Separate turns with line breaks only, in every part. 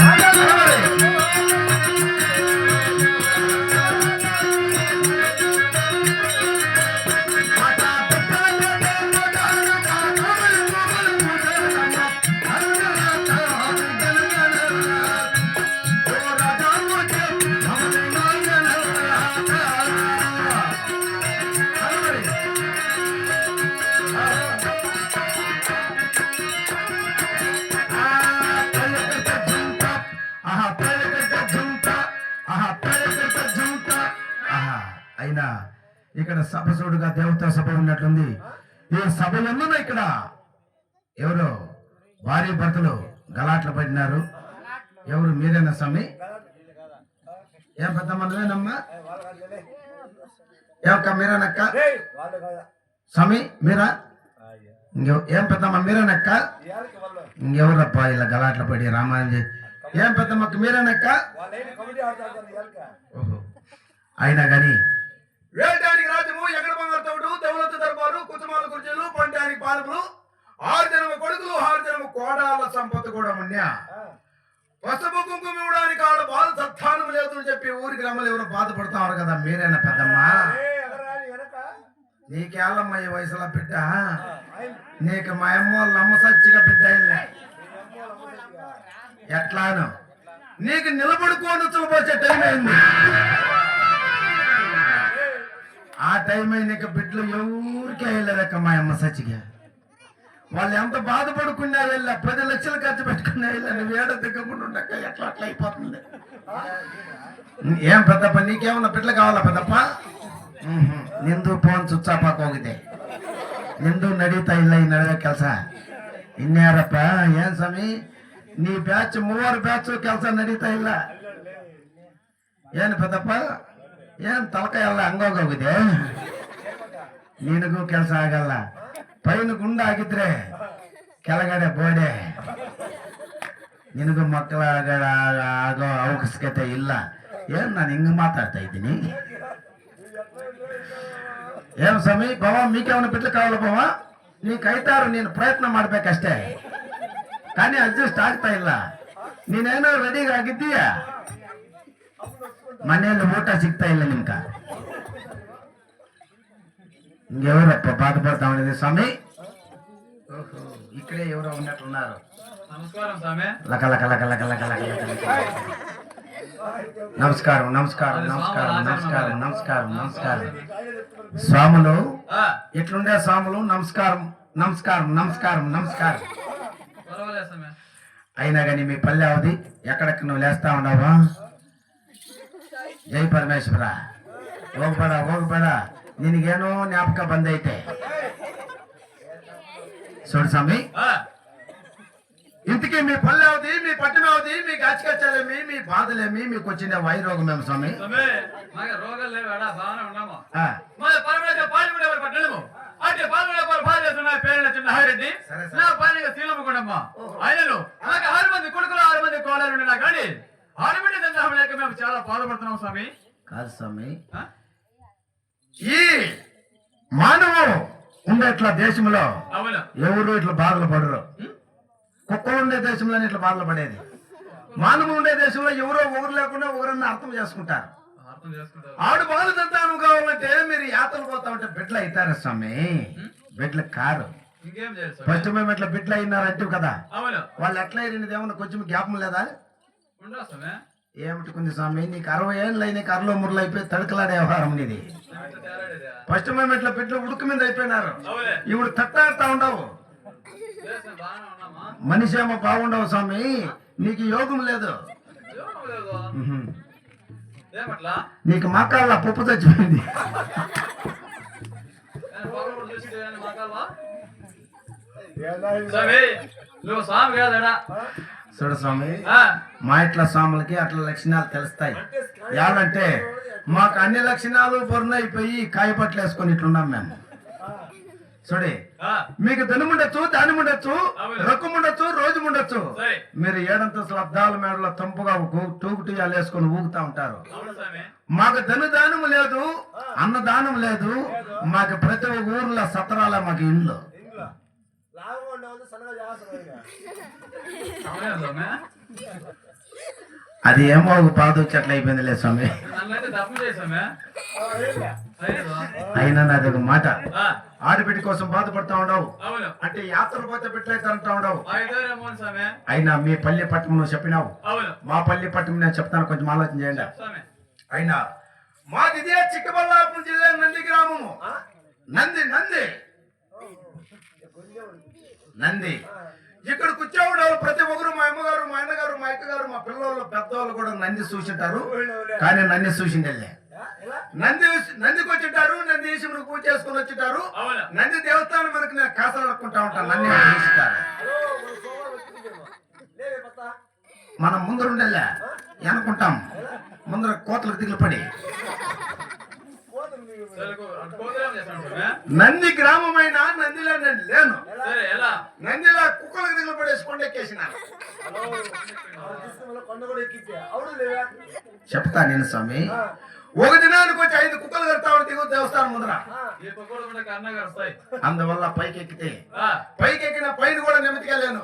Hallelujah. అయినా ఇక్కడ సభ చూడుగా దేవతా సభ ఉన్నట్లుంది. ఈ సభ ఎందున ఇక్కడ? ఎవరు? భార్య భర్తలు గలాట్లు పడినారు. ఎవరు మీరేనా స్వామి? ఏం పెద్ద మనమేనమ్మా ఏమక్క మీరేనక్క? స్వామి మీరా? ఏం పెద్దమ్మ మీరేనక్క? ఇంకెవరప్ప ఇలా గలాట్ల పడి రామాయణ ఏం పెద్దమ్మక్క మీరేనక్క? ఓహో. అయినా గాని వేటానికి రాజ్యము ఎక్కడ బంగారుతోడు దౌలత దర్బారు కుటుంబాల కుర్చీలు పంటానికి పాలకులు ఆరు జనమ కొడుకులు ఆరు జనమ కోడాల సంపద కూడా మున్యా పసుపు కుంకుమ ఇవ్వడానికి ఆడ బాధ సత్తానం లేదు అని చెప్పి ఊరికి రమ్మలు ఎవరు బాధపడతారు కదా మీరేనా పెద్దమ్మ? నీకేళ్ళమ్మ ఈ వయసులో బిడ్డ? నీకు మా అమ్మ వాళ్ళ అమ్మ సచ్చిగా బిడ్డ అయింది ఎట్లాను? నీకు నిలబడుకోని పోసే టైం అయింది. ఆ టైం అయినాక బిడ్డలు ఎవరికి వెళ్ళలేదక్క మా అమ్మ సచ్చిగా వాళ్ళు ఎంత బాధపడుకున్నా వెళ్ళా పది లక్షలు ఖర్చు పెట్టుకున్నా వెళ్ళా నువ్వు ఏడ దిగ్గకుండా ఉండక ఎట్లా అట్లా అయిపోతుంది ఏం పెద్దప్ప నీకేమన్నా బిడ్డలు కావాలా పెద్దప్ప మ్మ్హ. ನಿಂದು ಫೋನ್ ಸ್ವಿಚ್ ಆಫ್ ಆಗಿ ಹೋಗಿದೆ ನಿಂದು ನಡೀತಾ ಇಲ್ಲ ಈ ನಡುವೆ ಕೆಲಸ ಇನ್ಯಾರಪ್ಪ ಏನ್ ಸ್ವಾಮಿ ನೀ ಬ್ಯಾಚ್ ಮೂವರು ಬ್ಯಾಚ್ ಕೆಲಸ ನಡೀತಾ ಇಲ್ಲ ಏನು ಪದಪ್ಪ ಏನ್ ತಲಕ ಎಲ್ಲ ಹಂಗೋಗೋಗಿದೆ ನಿನಗೂ ಕೆಲಸ ಆಗಲ್ಲ. ಪೈನ್ ಗುಂಡಾಗಿದ್ರೆ ಕೆಳಗಡೆ ಬೋಡೆ. ನಿನಗೂ ಮಕ್ಕಳ ಆಗೋ ಅವಶ್ಯಕತೆ ಇಲ್ಲ. ಏನ್ ನಾನು ಹಿಂಗ ಮಾತಾಡ್ತಾ ಇದ್ದೀನಿ? ಏನ್ ಸ್ವಾಮಿ, ಬಾವ ಮೀಕೆವನ್ನು ಬಿಡ್ಲಿಕ್ಕಾಗಲ್ಲ ಭವ ನೀ ಕೈತಾರು, ನೀನು ಪ್ರಯತ್ನ ಮಾಡ್ಬೇಕಷ್ಟೇ. ತಾನೇ ಅಡ್ಜಸ್ಟ್ ಆಗ್ತಾ ಇಲ್ಲ. ನೀನೇನೋ ರೆಡಿಗಾಗಿದ್ದೀಯಾ ಮನೆಯಲ್ಲಿ ಊಟ ಸಿಗ್ತಾ ಇಲ್ಲ ನಿಮ್ಗ. ఎవరప్ప ఉండేది స్వామి ఇక్కడే ఎవరో ఉన్నట్లున్నారు
నమస్కారం స్వామి
లక నమస్కారం నమస్కారం నమస్కారం నమస్కారం నమస్కారం నమస్కారం స్వాములు ఎట్లుండే స్వాములు నమస్కారం నమస్కారం నమస్కారం నమస్కారం అయినా కానీ మీ పల్లె అవది ఎక్కడెక్కడ నువ్వు లేస్తా ఉన్నావా ಜೈ ಪರಮೇಶ್ವರ ಹೋಗ್ಬೇಡ జ్ఞాపక బంద్ అయితే చూడు స్వామి ఇంతకీ మీ పళ్ళు అవుది మీ పట్టణం అవుది మీ గచ్చికచ్చాలేమి మీ బాధలేమి మీకు వచ్చిన వైరోగం మేము
స్వామి అంటే పాలన పాలు పేరు నచ్చిన హైరెడ్డి నా ఆరు మంది కొడుకులు ఆరు మంది కోడలు ఉన్నా కానీ మంది సంతానం లేక మేము చాలా బాధపడుతున్నాం స్వామి.
కాదు స్వామి? ఈ మానవు ఉండేట్ల దేశంలో
అవును?
ఎవరు ఇట్లా బాధలు పడరు. కుక్కలు ఉండే దేశంలోనే ఇట్లా బాధలు పడేది. మానవులు ఉండే దేశంలో ఎవరో ఒకరు లేకుండా ఒకరన్నా అర్థం చేసుకుంటారు. ఆడు బాలు సంతానం కావాలంటే మీరు యాత్రలు పోతా ఉంటే బిడ్డలు అవుతారా స్వామి? బిడ్డలు కారు. ఫస్ట్ మేము ఇట్లా బిడ్డలు అయినారంటే కదా.
అవును?
వాళ్ళు ఎట్లా అయినది ఏమన్నా కొంచెం జ్ఞాపం లేదా? ఏమిటికుంది స్వామి నీకు అరవై ఏళ్ళు అయినా కర్రలో మురలు అయిపోయి తడకలాడే వ్యవహారం నీది.
తేడాడిదా?
ఫస్ట్ మేము ఇట్లా బిడ్డలు ఉడుకు మీద అయిపోయినారు. ఇప్పుడు తట్టాడుతా ఉండవు. మనిషి ఏమో బాగుండవు స్వామి నీకు యోగం లేదు. నీకు మకాళ్ళ పప్పు చచ్చిపోయింది?
స్వామి నువ్వు స్వామి కాదడా
చూడు స్వామి మా ఇట్ల స్వాములకి అట్లా లక్షణాలు తెలుస్తాయి. యాలంటే మాకు అన్ని లక్షణాలు పొరునైపోయి కాయపట్లు వేసుకొని ఇట్లున్నాం మేము. చూడి మీకు ధనముండొచ్చు దానిముండొచ్చు. రొక్కముండొచ్చు రోజు ఉండొచ్చు
సరే.
మీరు ఏడంతస్తుల అద్దాల మేడలో తంపుగా టూకుటియాలు వేసుకొని ఊగుతా ఉంటారు. మాకు ధన దానము లేదు అన్నదానం లేదు. మాకు ప్రతి ఒక్క ఊర్లో సత్రాల మాకు ఇండ్లు. అది ఏమో ఒక అట్లా అయిపోయిందిలే స్వామి. అయినా నాది ఒక మాట. ఆడబిడ్డ కోసం బాధపడతా ఉండవు. అంటే యాత్ర పోతే బిడ్డలైతే అంటా ఉండవు. అయినా మీ పల్లె పట్టణం నువ్వు చెప్పినావు. మా పల్లె పట్టణం నేను చెప్తాను కొంచెం ఆలోచన చేయండి.
స్వామి.
అయినా మాది ఇదే చిక్కబల్లాపురం జిల్లా నంది గ్రామము నంది నంది. నంది. ఇక్కడ కూర్చోవడం ప్రతి ఒక్కరు మా అమ్మగారు మా అన్నగారు మా అక్కగారు మా పిల్లలు పెద్దవాళ్ళు కూడా నంది చూసింటారు. కానీ నంది చూసిండలే. నంది నందికి వచ్చింటారు నంది ఈశ్వరుడు పూజ చేసుకుని వచ్చింటారు. నంది దేవస్థానం మనకి నేను కాసలు అడుక్కుంటా ఉంటాను నంది చూసింటారు మనం ముందర ఉండలే అనుకుంటాం ముందర కోతలకు దిగులు పడి
సరే కోదరం చేస్తాను స్వామి
నంది గ్రామమైన నందిలో నేను లేను.
సరే ఎలా?
నందిలా కుక్కలకు దిగులు పడేసి కొండెక్కేసిన
కొండ కూడా ఎక్కించా అవును లేవా
చెప్తా నేను స్వామి. ఒక దినానికి వచ్చి ఐదు కుక్కలు కడతా దిగు దేవస్థానం ముందర. అందువల్ల పైకి ఎక్కితే పైకి ఎక్కిన పైన కూడా నెమ్మదిగా లేను.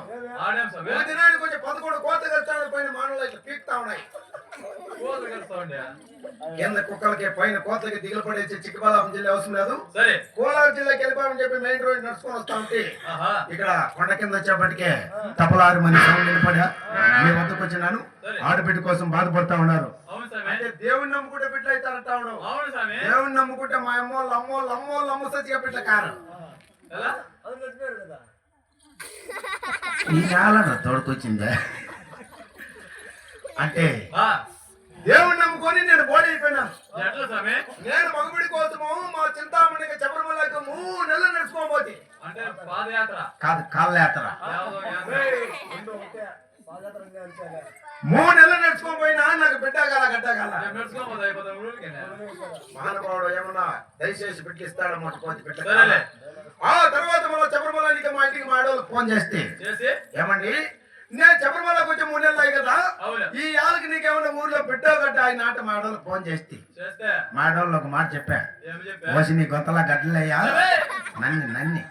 ఒక దినానికి వచ్చి పదకొండు కోత కడతాడు పైన మానవులు ఇట్లా పీకుతా ఉన్నాయి. కింద కుక్కలకి పైన కోతలకి దిగులు పడేసి చిక్కబల్లాపురం జిల్లా అవసరం లేదు. కోలార్ జిల్లాకి వెళ్ళిపోమని చెప్పి మెయిన్ రోడ్ నడుచుకొని వస్తా ఉంటే ఇక్కడ కొండ కింద వచ్చేప్పటికే తపలారు మంది సౌండ్ నిలబడా మీ వద్దకు వచ్చినాను. ఆడబిడ్డ కోసం బాధపడతా ఉన్నారు. దేవుణ్ణి నమ్ముకుంటే బిడ్డలు అవుతారంటా దేవుణ్ణి నమ్ముకుంటే మా అమ్మోళ్ళు అమ్మోళ్ళు అమ్మోళ్ళు అమ్మ సచ్చిగా బిడ్డ కారు.
ఎలా?
అది చచ్చిపోయారు కదా
ఈ నేల తోడుకొచ్చిందే? అంటే దేవుణ్ణి నమ్ముకొని నేను బోడి అయిపోయినాను నేను మగబిడి కోసము మా చింతామణికి శబరిమలకి మూడు నెలలు నడుచుకోబోతే కాదు కాళ్ళ యాత్ర
యావదో యాత్ర.
రెండు ఒకటే. పాదయాత్రంగా అంచాలే
మూడు నెలలు నడుచుకోపోయినా నాకు
అయిపోతాం ఊరికేనే.
మహానుభావుడు ఏమన్నా దయచేసి పెట్టిస్తాడు మొట్టపోతే పెట్ట
సరేలే.
ఆ తర్వాత మళ్ళీ శబరిమలకి మా ఇంటికి మా ఫోన్ చేస్తే
చేసి?
ఏమండి? నేను శబరిమలకి వచ్చి మూడు నెలలు కదా? ఈ ఆళ్ళకి నీకేమన్నా ఊర్లో బిడ్డ గడ్డ ఆయన ఆట మా ఆడవాళ్ళకి ఫోన్ చేస్తే.
చేస్తే.
మా ఆడవాళ్ళు ఒక మాట చెప్పా. ఓసి నీ గొంతలా గడ్డలయ్యా? నన్ను నన్ను?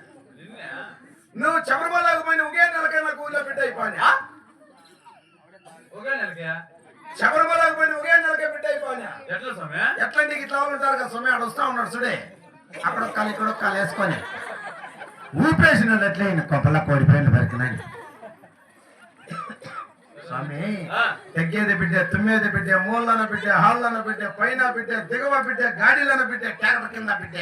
నువ్వు శబరిమలకు పోయిన ఒకే నెలకే నాకు ఊర్లో బిడ్డ అయిపోయినా శబరిమలకు పోయిన ఒకే నెలకే బిడ్డ అయిపోయినా
ఎట్లా
నీకు ఇట్లా ఉంటారు కదా సొమ్మె ఆడ వస్తా ఉన్నాడు చూడే. అక్కడ ఒక కాలు ఇక్కడ ఒక కాలు వేసుకొని. ఊపేసినాడు ఎట్లా ఈయన కొప్పలా కోడిపోయిన పెరికినాడు స్వామి. తగ్గేది బిడ్డ తుమ్మేది బిడ్డ మూలన బిడ్డ హాళ్ళన బిడ్డ పైన బిడ్డ దిగువ బిడ్డ గాడిలన బిడ్డ ట్యాక్టర్ కింద బిడ్డ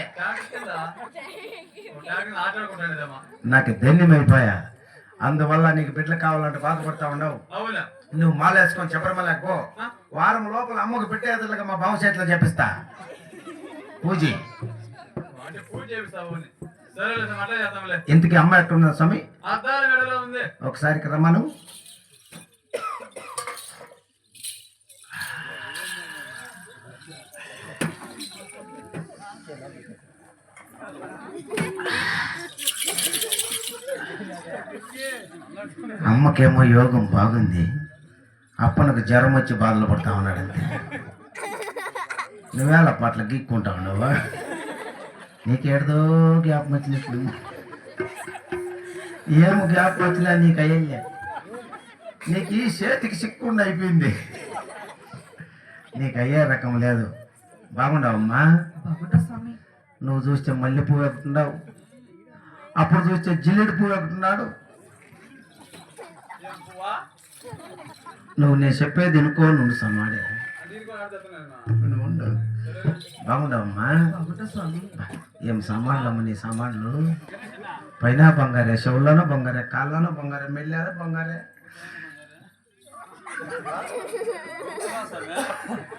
నాకు ధన్యమైపోయా అందువల్ల నీకు బిడ్డలు కావాలంటే బాధపడతా ఉండవు. నువ్వు మాలేసుకొని
ఆ?
వారం లోపల అమ్మకు పెట్టేదిగా మా బావ చేతిలో చెప్పిస్తా పూజీ. ఇంతకీ అమ్మ ఎక్కడున్నా స్వామి? ఒకసారికి రమ్మను. అమ్మకేమో యోగం బాగుంది. అప్పనకు జ్వరం వచ్చి బాధలు పడతా ఉన్నాడంతే నువ్వేళ పట్ల గీక్కుంటా ఉన్నావా? నీకేడదో జ్ఞాపకం వచ్చినట్లు ఏం జ్ఞాపకం వచ్చినా నీకు అయ్యలే నీకు ఈ చేతికి సిక్కుండా అయిపోయింది. నీకు అయ్యే రకం లేదు. బాగుండవమ్మా. నువ్వు చూస్తే మల్లె పువ్వు ఎక్కుతున్నావు అప్పుడు చూస్తే జిల్లెడు పువ్వు
అంటున్నాడు
నువ్వు నేను చెప్పేది అనుకో నువ్వు సమాడే.
దీనికి
ఏం సామాన్లు నీ సామాన్లు? పైన బంగారే చెవుల్లోనో బంగారే కాళ్ళలోనో బంగారే మెల్లారో బంగారే.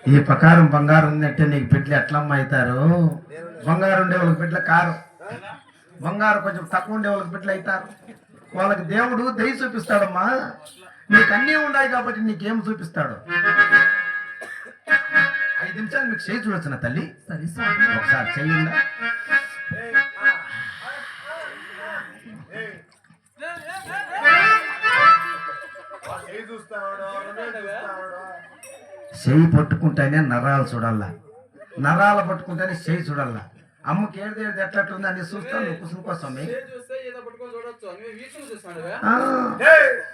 ఈ ప్రకారం బంగారం ఉన్నట్టే నీకు బిడ్డలు ఎట్లమ్మ అవుతారు? బంగారు ఉండే వాళ్ళకి పెట్ల కారు. బంగారం కొంచెం తక్కువ ఉండే వాళ్ళకి బిడ్డలు అవుతారు. వాళ్ళకి దేవుడు దయ చూపిస్తాడమ్మా. నీకు అన్నీ ఉన్నాయి కాబట్టి నీకేం చూపిస్తాడు? ఐదు నిమిషాలు మీకు చేయి చూడొచ్చిన తల్లి? ఒకసారి చెయ్యిందా
ఏయ్, ఆ, ఏయ్. ఆ చేయి చూస్తావాడు, రెండో చూస్తావాడు.
చెయ్యి పట్టుకుంటేనే నరాలు చూడాలా? నరాలు పట్టుకుంటేనే చెయ్యి చూడాలా? అమ్మకి ఏది ఏది ఎట్లట్లుంది అని చూస్తా నువ్వు కుసుమ కోసం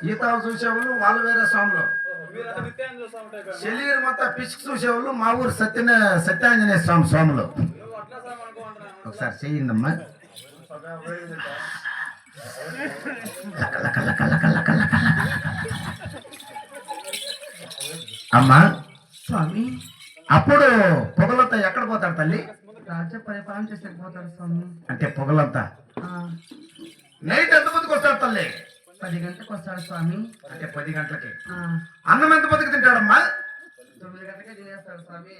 ఈత చూసేవాళ్ళు వాళ్ళు వేరే స్వాములు. శరీరం అంతా పిసుకు చూసేవాళ్ళు మా ఊరు సత్యన సత్యాంజనేయ స్వామి స్వాములు. ఒకసారి చేయండి అమ్మా. అమ్మా
స్వామి
అప్పుడు పొగలంతా ఎక్కడ పోతాడు తల్లి? అంటే పొగలంతా? నైట్ ఎంత మందికి వస్తాడు తల్లి?
పది గంటలకు వస్తాడు స్వామి.
అంటే పది గంటలకి. అన్నం ఎంత మందికి తింటాడమ్మా?
తొమ్మిది గంటలకే తినేస్తాడు స్వామి.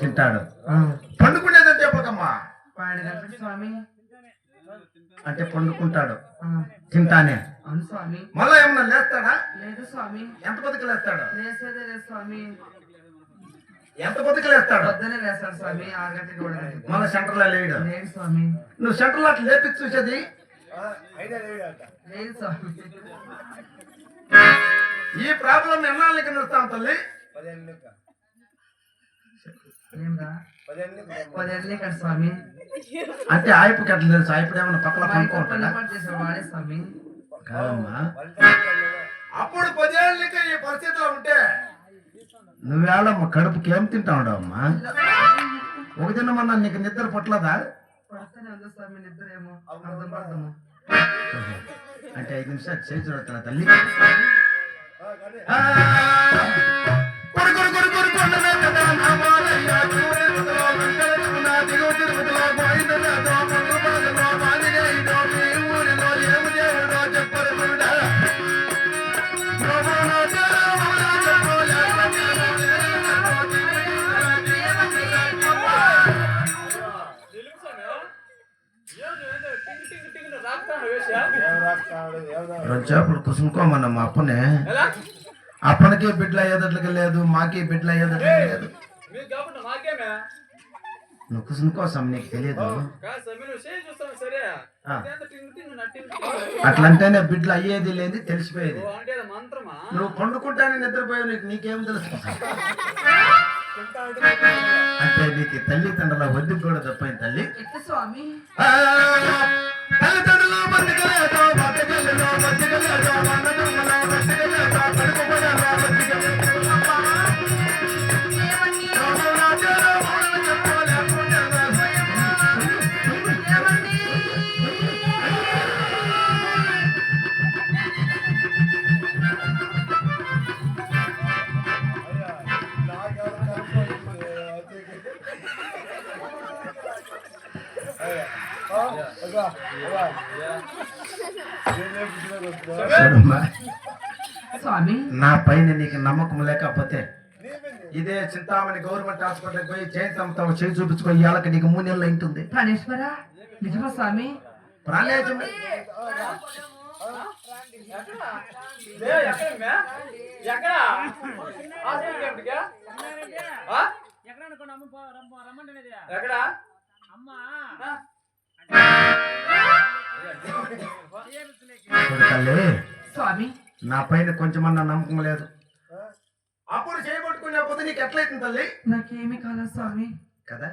తింటాడు.
ఆ,
పండుకునేదని చెప్పకమ్మా
పన్నెండు గంటలకు స్వామి.
అంటే పండుకుంటాడు. తింటానే.
అవును స్వామి.
మళ్ళా ఏమన్నా లేస్తాడా?
లేదు స్వామి.
ఎంత బతికి లేస్తాడు?
లేసేదే లేదు స్వామి.
ఎంత బతికి లేస్తాడు?
పొద్దునే లేస్తాడు స్వామి ఆరు గంటలకు ఏడు గంటలకు
మళ్ళా సెంటర్లో లేడు.
లేదు స్వామి.
నువ్వు సెంటర్లో అట్లా లేపి చూసేది.
లేదు స్వామి.
ఈ ప్రాబ్లం ఎన్నాళ్ళకి నిలుస్తాం తల్లి?
కదా స్వామి.
అంటే ఆయపుకి అట్లా తెలుసు? ఆయపుడు ఏమన్నా పక్కన
వాడే స్వామి.
కాదమ్మా? అప్పుడు పదేళ్ళకి ఈ పరిస్థితిలో ఉంటే నువ్వేళమ్మ కడుపుకి ఏం తింటావు అమ్మా. ఒక దినమన్నా నీకు నిద్ర
పడతాము
అంటే ఐదు నిమిషాలు చేసి చూడతా తల్లి.
ఆ,
చేపలు కుసుముకోమన్న మా అప్పనే.
ఎలా?
అప్పటికే బిడ్డల ఎదట్లకి లేదు మాకే బిడ్డల ఎదట్లకి లేదు. నువ్వు కుసుముకోసం నీకు తెలియదు. అట్లంటేనే బిడ్డలు అయ్యేది లేదు తెలిసిపోయేది. నువ్వు పండుకుంటానే నిద్రపోయావు నీకు నీకేం తెలుసు?
అంటే
నీకు తల్లిదండ్రుల వద్దు కూడా తప్పైంది తల్లి.
స్వామి? స్వామి.
నా పైన నీకు నమ్మకం లేకపోతే? ఇదే చింతామణి గవర్నమెంట్ హాస్పిటల్కి పోయి చేయి చంపుతావు చేయి చూపించుకో ఇవాళకి నీకు మూడు నెలలు అయింటుంది
ప్రాణేశ్వర నిజమా స్వామి?
ప్రాణేశం.
లే, ఎక్కడ?
తల్లి
స్వామి.
నా పైన కొంచెమన్నా నమ్మకం లేదు. అప్పుడు చేయబట్టుకునే పొద్దు నీకు ఎట్లయితుంది తల్లి?
నాకేమి కాలేదు స్వామి?
కదా?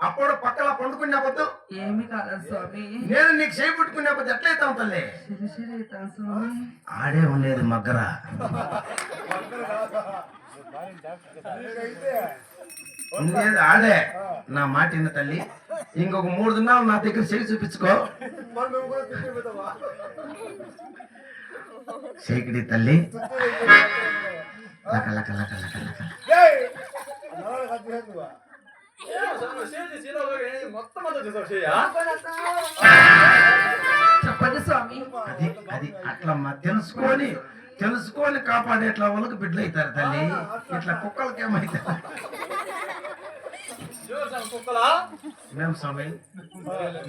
అప్పుడు పక్కల పండుకునే పొద్దు
ఏమి కాలేదు స్వామి?
నేను నీకు చేయబట్టుకునే పొద్దు ఎట్లయితావు తల్లి? ఆడే ఉండేది మగ్గర. ఉండేది ఆడే. నా మాట విన్న తల్లి. ఇంకొక మూడు దినాలు నా దగ్గర చేయి చూపించుకో? చేకిడి తల్లి? లక లక లక లక లక?
చెప్పండి స్వామి.
అది అది అట్లా మా తెలుసుకొని తెలుసుకొని కాపాడేట్లా వాళ్ళకి బిడ్డలు అవుతారు తల్లి ఇట్లా కుక్కలకి ఏమైతారు
చూడు స్వామి,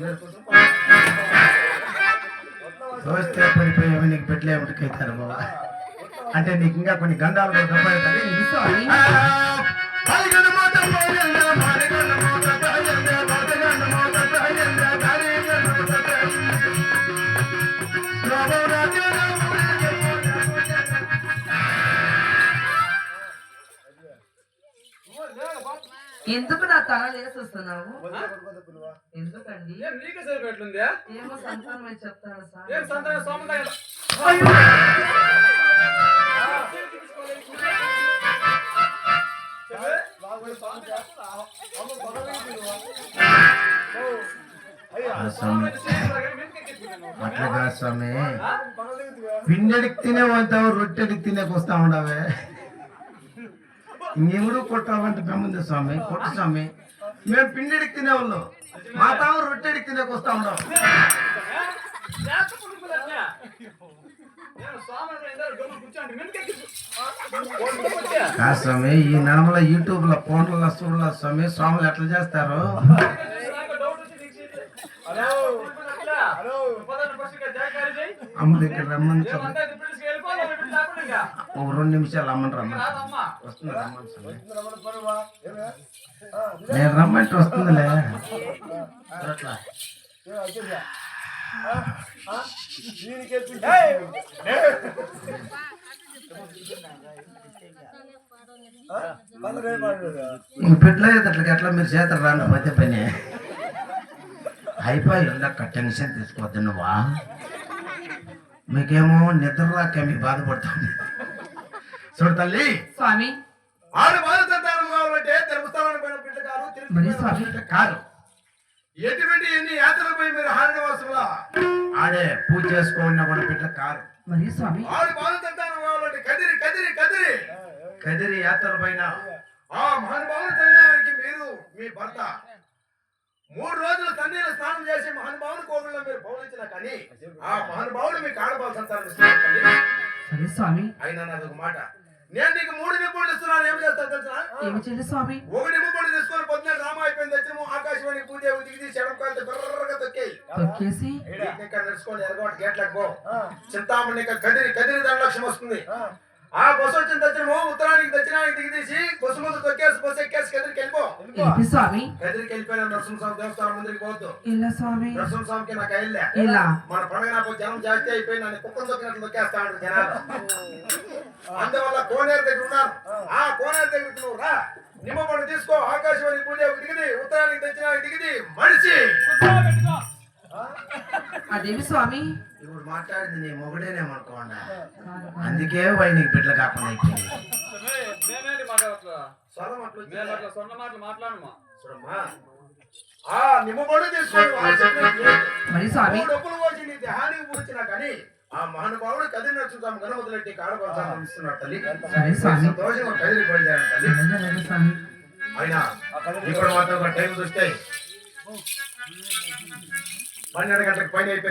మేము దోస్తే పడిపోయి నీకు బిడ్డలు ఏమిటికి బాబా అంటే నీకు ఇంకా కొన్ని గంధాలు కూడా తప్పవుతాయి
అలాగే
ఎందుకండి?
నీకే సరిపెట్లుందా
ఏమో సంతానం అని చెప్తాను సార్?
సంతానం?
స్వామి పిండడికి తినే రొట్టెడికి తినేకి వస్తా ఉండవే. ఇంకెవడు కొట్టావంటే బెమ్మంది స్వామి కొట్టు స్వామి. మేము పిండెడికి తినేవాళ్ళు మా తాము రొట్టెడికి తినేకి వస్తా ఉన్నాం. స్వామి ఈ నడమల యూట్యూబ్లో ఫోన్లలో చూడాల స్వామి. స్వాములు ఎట్లా చేస్తారు? అమ్మ దగ్గర రమ్మని ఒక రెండు నిమిషాలు అమ్మని రమ్మని వస్తుంది రమ్మని స్వామి. నేను రమ్మంటే వస్తుందిలే. అట్లా పెట్టలేదు ఎట్లా మీరు చేతారు రాను మధ్య పని. అయిపోయి ఉండక్క టెన్షన్ తీసుకోవద్దు నువ్వా? మీకేమో నిద్ర రాక మీ బాధపడతాం. చూడు తల్లి.
స్వామి.
ఆడు బాధపడతాను కావాలంటే ధర్మస్థానానికి పోయిన బిడ్డ కాదు తిరుపతి
మరి స్వామి.
కాదు. ఎటువంటి ఎన్ని యాత్రలు పోయి మీరు హారణవాసులా ఆడే పూజ చేసుకోండి బిడ్డ కాదు
మరి స్వామి.
ఆడు బాధపడతాను కదిరి కదిరి కదిరి. కదిరి యాత్ర పైన. ఆ మహానుభావుని తండానికి మీరు మీ భర్త. మూడు రోజులు తన్నీళ్ళు స్నానం చేసి మహానుభావుని కోవిల్లో మీరు పౌలించిన కానీ ఆ మహానుభావుడు మీకు ఆడబాలు సంతానం.
సరే స్వామి.
అయినా నాది ఒక మాట. నేను నీకు మూడు నిప్పులు ఇస్తున్నాను. ఏం చేస్తాను తెలుసా?
ఏమి చేయాలి స్వామి?
ఒక వచ్చిన ఆకాశవాణి పూజ దిగి చెడపకాయలతో బర్రగా తొక్కేయి.
తొక్కేసి?
ఇక్కడ నడుచుకొని ఎరగోటి గేట్లకు పో. చింతామణి కదిరి కదిరి దండలక్ష్యం వస్తుంది.
ఆ.
బస్సు వచ్చిన దక్షిణము ఉత్తరానికి దక్షిణానికి దిగి తీసి బస్సు ముందు తొక్కేసి బస్సు ఎక్కేసి కదిరికి వెళ్ళిపో.
స్వామి?
కదిరికి వెళ్ళిపోయిన నరసింహస్వామి దేవస్థానం ముందుకు పోవద్దు.
ఇలా స్వామి?
నరసింహస్వామికి నాకు వెళ్ళా
ఇలా.
మన పండుగ నాకు జనం జాస్తి అయిపోయి నన్ను కుక్కలు తొక్కినట్లు తొక్కేస్తా ఉంటారు జనాలు. అందువల్ల కోనేరు దగ్గర ఉన్నాను ఆ కోనేరు దగ్గరికి నువ్వు రా. నిమ్మపండు తీసుకో ఆకాశవాణి పూజ దిగిది ఉత్తరానికి దక్షిణానికి దిగిది మడిచి
అదేమి స్వామి?
ఇప్పుడు మాట్లాడింది నీ మొగుడేనేమనుకోండి అందుకే వై నీకు బిడ్డలు కాకుండా అయిపోయింది.
మరి స్వామి?
డబ్బులు పోసి నీ దేహానికి పూడ్చినా కానీ ఆ మహానుభావుడు కదిరి నడుచుతాం గణపతులెట్టి కాడపరచాలని ఇస్తున్నాడు తల్లి. సంతోషంగా కదిరి బయలుదేరాడు తల్లి. అయినా ఇక్కడ మాత్రం ఒక టైం చూస్తే పన్నెండు గంటలకు పైన అయిపోయింది.